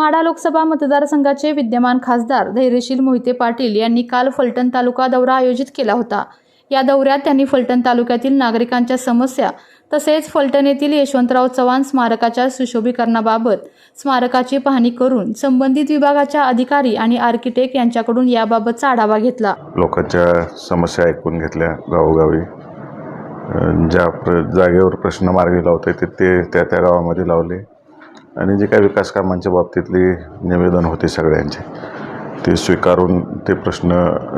माढा लोकसभा मतदारसंघाचे विद्यमान खासदार धैर्यशील मोहिते पाटील यांनी काल फलटण तालुका दौरा आयोजित केला होता. या दौऱ्यात त्यांनी फलटण तालुक्यातील नागरिकांच्या समस्या तसेच फलटण येथील यशवंतराव चव्हाण स्मारकाच्या सुशोभीकरणाबाबत स्मारकाची पाहणी करून संबंधित विभागाच्या अधिकारी आणि आर्किटेक्ट यांच्याकडून याबाबतचा आढावा घेतला. लोकांच्या समस्या ऐकून घेतल्या गावोगावी. ज्या प्र जागेवर प्रश्न मार्गी लावते ते त्या त्या गावामध्ये लावले. आणि जे काही विकास कामांच्या बाबतीतली निवेदन होते सगळ्यांचे ते स्वीकारून ते प्रश्न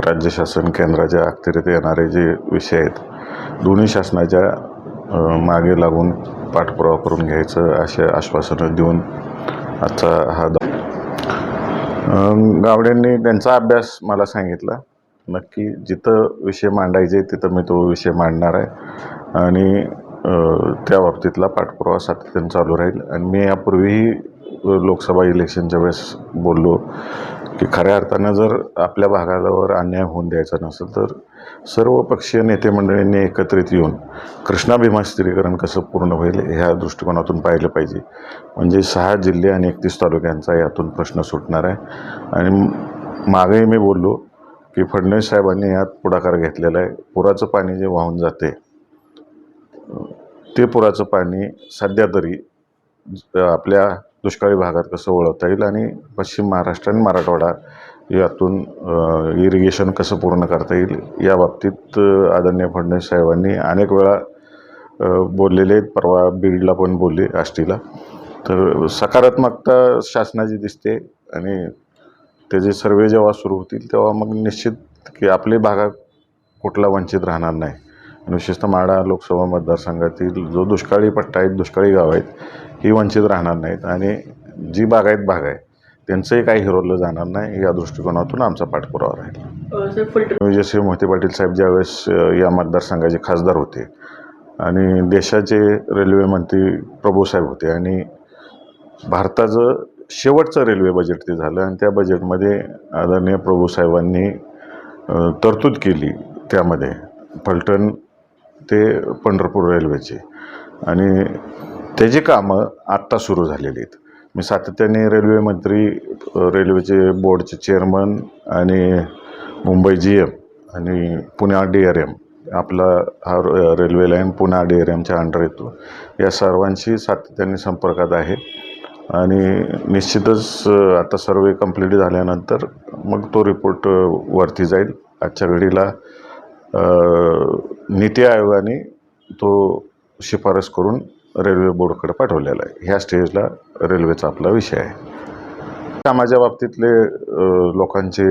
राज्य शासन केंद्राच्या अखत्यारीत येणारे जे विषय आहेत दोन्ही शासनाच्या मागे लागून पाठपुरावा करून घ्यायचं असे आश्वासनं देऊन आजचा हा द गावड्यांनी त्यांचा अभ्यास मला सांगितला. नक्की जिथं विषय मांडायचे तिथं मी तो विषय मांडणार आहे. आणि त्या बाबतीतला पाठपुरावा सातत्याने चालू राहील. आणि मी यापूर्वीही लोकसभा इलेक्शनच्या वेळेस बोललो की खऱ्या अर्थानं जर आपल्या भागावर अन्याय होऊन द्यायचा नसेल तर सर्व पक्षीय नेते मंडळींनी एकत्रित येऊन कृष्णा स्थिरीकरण कसं पूर्ण होईल ह्या दृष्टिकोनातून पाहिलं पाहिजे. म्हणजे सहा जिल्हे आणि एकतीस तालुक्यांचा यातून प्रश्न सुटणार आहे. आणि मागेही मी बोललो की फडणवीस साहेबांनी यात पुढाकार घेतलेला आहे. पुराचं पाणी जे वाहून जाते ते पुराचं पाणी सध्या तरी आपल्या दुष्काळी भागात कसं ओळखता येईल आणि पश्चिम महाराष्ट्र आणि मराठवाडा यातून इरिगेशन कसं पूर्ण करता येईल या बाबतीत आदरणीय फडणवीस साहेबांनी अनेक वेळा बोललेले आहेत. परवा बीडला पण बोलले आष्टीला. तर सकारात्मकता शासनाची दिसते आणि त्याचे सर्वे जेव्हा सुरू होतील तेव्हा मग निश्चित की आपले भागात कुठला वंचित राहणार नाही. आणि विशेषतः माढा लोकसभा मतदारसंघातील जो दुष्काळी पट्टा आहेत दुष्काळी गाव आहेत ही वंचित राहणार नाहीत. आणि जी बागायत भाग आहे. त्यांचंही काही हिरवलं जाणार नाही या दृष्टिकोनातून आमचा पाठपुरावा राहील. विजयसिंह मोहिते पाटील साहेब ज्यावेळेस या मतदारसंघाचे खासदार होते आणि देशाचे रेल्वे मंत्री प्रभूसाहेब होते आणि भारताचं शेवटचं रेल्वे बजेट ते झालं आणि त्या बजेटमध्ये आदरणीय प्रभूसाहेबांनी तरतूद केली त्यामध्ये. फलटण ते पंढरपूर रेल्वेचे आणि त्याची कामं आत्ता सुरू झालेली आहेत. मी सातत्याने रेल्वे मंत्री रेल्वेचे बोर्डचे चेअरमन आणि मुंबई जी एम आणि पुण्या डी आर एम आपला हा railway line Pune D R एमच्या अंडर येतो. या सर्वांशी सातत्याने संपर्कात आहे. आणि निश्चितच आता सर्वे कंप्लीट झाल्यानंतर मग तो रिपोर्ट वरती जाईल. आजच्या घडीला नीती आयोगाने तो शिफारस करून रेल्वे बोर्डकडे पाठवलेला आहे. ह्या स्टेजला रेल्वेचा आपला विषय आहे. कामाच्या बाबतीतले लोकांचे लोकांची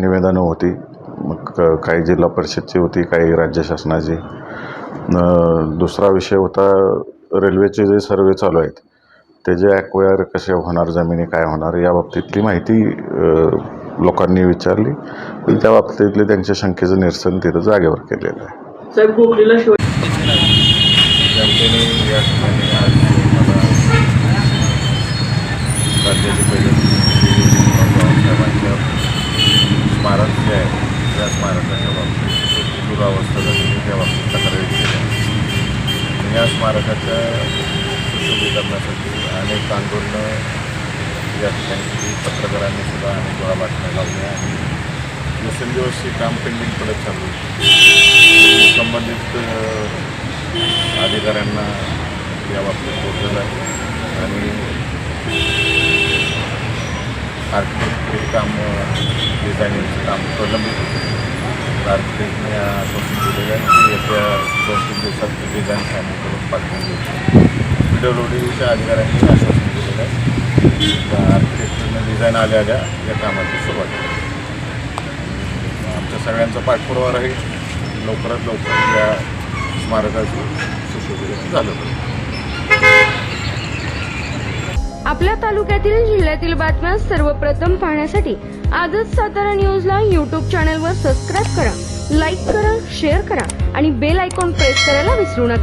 निवेदनं होती मग काही जिल्हा परिषदची होती काही राज्य शासनाची. दुसरा विषय होता रेल्वेचे जे सर्वे चालू आहेत त्याचे ॲक्वायर कसे होणार जमिनी काय होणार या बाबतीतली माहिती लोकांनी विचारली. त्या बाबतीतले त्यांच्या शंकेचं निरसन तिथं जागेवर केलेलं आहे. साहेब गोखलेला शिवाय जनतेने या ठिकाणी आज मला राज्याचे पहिले मुख्यमंत्री स्मारक जे आहे त्या स्मारकाच्या बाबतीत दुरावस्था झालेली त्या बाबतीत तक्रारी केल्या. आणि या स्मारकाच्या सुशोभीकरणासाठी अनेक आंदोलनं या ठिकाणी पत्रकारांनी सुद्धा अनेक वेळा बातम्या लावल्या आणि दिवसेंदिवस हे काम पेंडिंग पडत चालू संबंधित अधिकाऱ्यांना या बाबतीत बोललेलं आहे. आणि आर्किटेक्टचे काम डिझायनिंगचं काम प्रलंबित होतं. आर्किटेक्टने आश्वासन दिलेलं आहे की येत्या दोन तीन दिवसात ते डिझाईन फायनल करून पाठवून देऊ. पी डब्ल्यू डीच्या अधिकाऱ्यांनी आश्वासन दिलेलं आहे. त्या आर्किटेक्टनं डिझाईन आल्या आल्या या कामाची सुरुवात. केली आमच्या सगळ्यांचा पाठपुरावा राहील. लवकरात लवकर या स्मारकाचं सुशोभीकरण झालं पाहिजे. आपल्या तालुक्यातील जिल्ह्यातील बातम्या सर्वप्रथम पाहण्यासाठी आजच सातारा न्यूजला यूट्यूब चॅनलवर सबस्क्राईब करा लाईक करा शेअर करा आणि बेल आयकॉन प्रेस करायला विसरू नका.